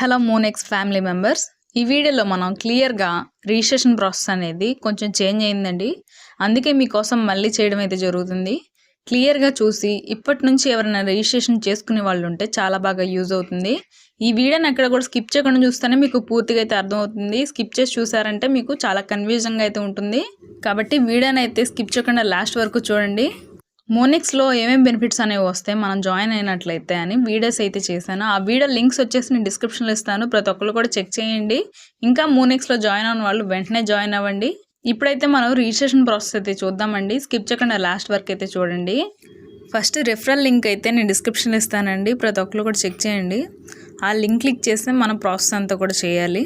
Hello Monex family members ఈ వీడియోలో మనం క్లియర్గా రిజిస్ట్రేషన్ ప్రాసెస్ అనేది కొంచెం చేంజ్ అయిందండి. అందుకే మీకోసం మళ్ళీ చేయడం అయితే జరుగుతుంది. క్లియర్గా చూసి ఇప్పటి నుంచి ఎవరైనా రిజిస్ట్రేషన్ చేసుకునే వాళ్ళు ఉంటే చాలా బాగా యూజ్ అవుతుంది. ఈ వీడియోని ఎక్కడ కూడా స్కిప్ చేయకుండా చూస్తేనే మీకు పూర్తిగా అయితే అర్థమవుతుంది. స్కిప్ చేసి చూసారంటే మీకు చాలా కన్ఫ్యూజన్గా అయితే ఉంటుంది. కాబట్టి వీడియోని అయితే స్కిప్ చేయకుండా లాస్ట్ వరకు చూడండి. మోనిక్స్లో ఏమేమి బెనిఫిట్స్ అనేవి వస్తాయి? మనం జాయిన్ అయినట్లయితే అని వీడియోస్ అయితే చేశాను. ఆ వీడియో లింక్స్ వచ్చేసి నేను డిస్క్రిప్షన్లో ఇస్తాను. ప్రతి ఒక్కరు కూడా చెక్ చేయండి. ఇంకా మోనిక్స్లో జాయిన్ అయిన వాళ్ళు వెంటనే జాయిన్ అవ్వండి. ఇప్పుడైతే మనం రిజిస్ట్రేషన్ ప్రాసెస్ అయితే చూద్దామండి. స్కిప్ చేయకుండా లాస్ట్ వరకు అయితే చూడండి. ఫస్ట్ రెఫరల్ లింక్ అయితే నేను డిస్క్రిప్షన్లో ఇస్తానండి. ప్రతి ఒక్కరు కూడా చెక్ చేయండి. ఆ లింక్ క్లిక్ చేస్తే మనం ప్రాసెస్ అంతా కూడా చేయాలి.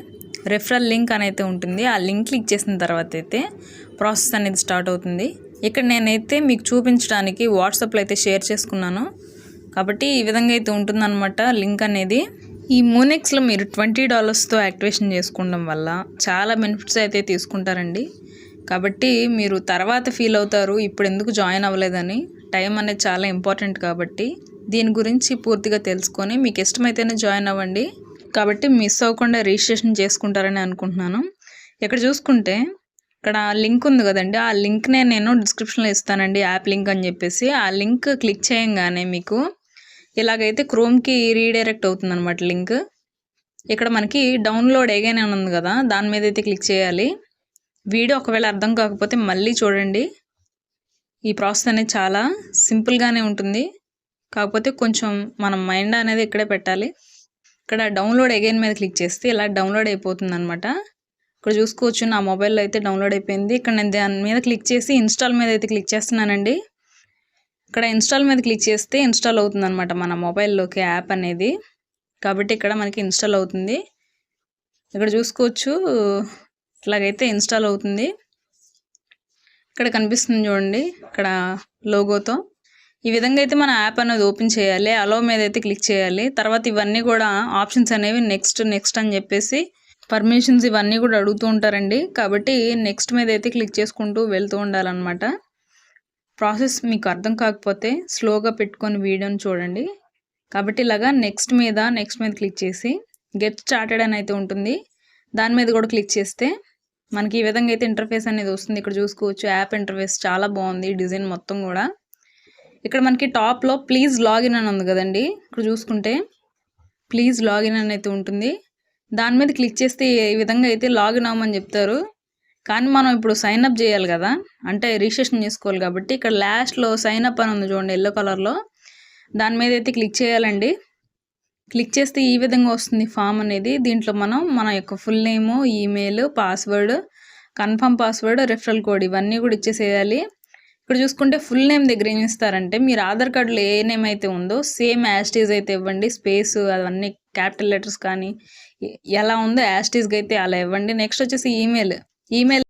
రెఫరల్ లింక్ అని అయితే ఉంటుంది. ఆ లింక్ క్లిక్ చేసిన తర్వాత అయితే ప్రాసెస్ అనేది స్టార్ట్ అవుతుంది. ఇక్కడ నేనైతే మీకు చూపించడానికి వాట్సాప్లో అయితే షేర్ చేసుకున్నాను. కాబట్టి ఈ విధంగా అయితే ఉంటుందన్నమాట లింక్ అనేది. ఈ మూనెక్స్లో మీరు ట్వంటీ డాలర్స్తో యాక్టివేషన్ చేసుకోవడం వల్ల చాలా బెనిఫిట్స్ అయితే తీసుకుంటారండి. కాబట్టి మీరు తర్వాత ఫీల్ అవుతారు ఇప్పుడు ఎందుకు జాయిన్ అవ్వలేదని. టైం అనేది చాలా ఇంపార్టెంట్ కాబట్టి దీని గురించి పూర్తిగా తెలుసుకొని మీకు ఇష్టమైతేనే జాయిన్ అవ్వండి. కాబట్టి మిస్ అవ్వకుండా రిజిస్ట్రేషన్ చేసుకుంటారని అనుకుంటున్నాను. ఇక్కడ చూసుకుంటే ఇక్కడ లింక్ ఉంది కదండి. ఆ లింక్నే నేను డిస్క్రిప్షన్లో ఇస్తానండి యాప్ లింక్ అని చెప్పేసి. ఆ లింక్ క్లిక్ చేయంగానే మీకు ఇలాగైతే క్రోమ్కి రీడైరెక్ట్ అవుతుంది అనమాట లింక్. ఇక్కడ మనకి డౌన్లోడ్ ఎగైన్ అని ఉంది కదా దాని మీద అయితే క్లిక్ చేయాలి. వీడియో ఒకవేళ అర్థం కాకపోతే మళ్ళీ చూడండి. ఈ ప్రాసెస్ అనేది చాలా సింపుల్గానే ఉంటుంది. కాకపోతే కొంచెం మనం మైండ్ అనేది ఇక్కడే పెట్టాలి. ఇక్కడ డౌన్లోడ్ అగైన్ మీద క్లిక్ చేస్తే ఇలా డౌన్లోడ్ అయిపోతుంది అనమాట ఇక్కడ చూసుకోవచ్చు. నా మొబైల్లో అయితే డౌన్లోడ్ అయిపోయింది. ఇక్కడ నేను దాని మీద క్లిక్ చేసి ఇన్స్టాల్ మీద అయితే క్లిక్ చేస్తున్నానండి. ఇక్కడ ఇన్స్టాల్ మీద క్లిక్ చేస్తే ఇన్స్టాల్ అవుతుంది అనమాట మన మొబైల్లోకి యాప్ అనేది. కాబట్టి ఇక్కడ మనకి ఇన్స్టాల్ అవుతుంది. ఇక్కడ చూసుకోవచ్చు. ఇట్లాగైతే ఇన్స్టాల్ అవుతుంది. ఇక్కడ కనిపిస్తుంది చూడండి. ఇక్కడ లోగోతో. ఈ విధంగా అయితే మన యాప్ అనేది ఓపెన్ చేయాలి. అలో మీద అయితే క్లిక్ చేయాలి. తర్వాత ఇవన్నీ కూడా ఆప్షన్స్ అనేవి నెక్స్ట్ నెక్స్ట్ అని చెప్పేసి పర్మిషన్స్ ఇవన్నీ కూడా అడుగుతూ ఉంటారండి. కాబట్టి నెక్స్ట్ మీద అయితే క్లిక్ చేసుకుంటూ వెళ్తూ ఉండాలన్నమాట. ప్రాసెస్ మీకు అర్థం కాకపోతే స్లోగా పెట్టుకొని వీడియోని చూడండి. కాబట్టి ఇలాగా నెక్స్ట్ మీద నెక్స్ట్ మీద క్లిక్ చేసి గెట్ స్టార్టెడ్ అని అయితే ఉంటుంది. దాని మీద కూడా క్లిక్ చేస్తే మనకి ఈ విధంగా అయితే ఇంటర్ఫేస్ అనేది వస్తుంది. ఇక్కడ చూసుకోవచ్చు యాప్ ఇంటర్ఫేస్ చాలా బాగుంది డిజైన్ మొత్తం కూడా. ఇక్కడ మనకి టాప్లో ప్లీజ్ లాగిన్ అని ఉంది కదండి. ఇక్కడ చూసుకుంటే ప్లీజ్ లాగిన్ అని అయితే ఉంటుంది. దాని మీద క్లిక్ చేస్తే ఈ విధంగా అయితే లాగిన్ అవ్వమని చెప్తారు. కానీ మనం ఇప్పుడు సైన్ అప్ చేయాలి కదా. అంటే రిజిస్ట్రేషన్ చేసుకోవాలి కాబట్టి ఇక్కడ లాస్ట్లో సైన్ అప్ అని ఉంది చూడండి ఎల్లో కలర్లో దాని మీద అయితే క్లిక్ చేయాలండి. క్లిక్ చేస్తే ఈ విధంగా వస్తుంది ఫామ్ అనేది. దీంట్లో మనం మన యొక్క full name email password confirm password referral code ఇవన్నీ కూడా ఇచ్చేసేయాలి. ఇక్కడ చూసుకుంటే ఫుల్ నేమ్ దగ్గర ఏం ఇస్తారంటే మీరు ఆధార్ కార్డులో ఏ నేమ్ అయితే ఉందో సేమ్ యాస్టీజ్ అయితే ఇవ్వండి. స్పేస్ అవన్నీ క్యాపిటల్ లెటర్స్ కానీ ఎలా ఉందో యాస్టీజ్గా అయితే అలా ఇవ్వండి. నెక్స్ట్ వచ్చేసి ఈమెయిల్ ఈమెయిల్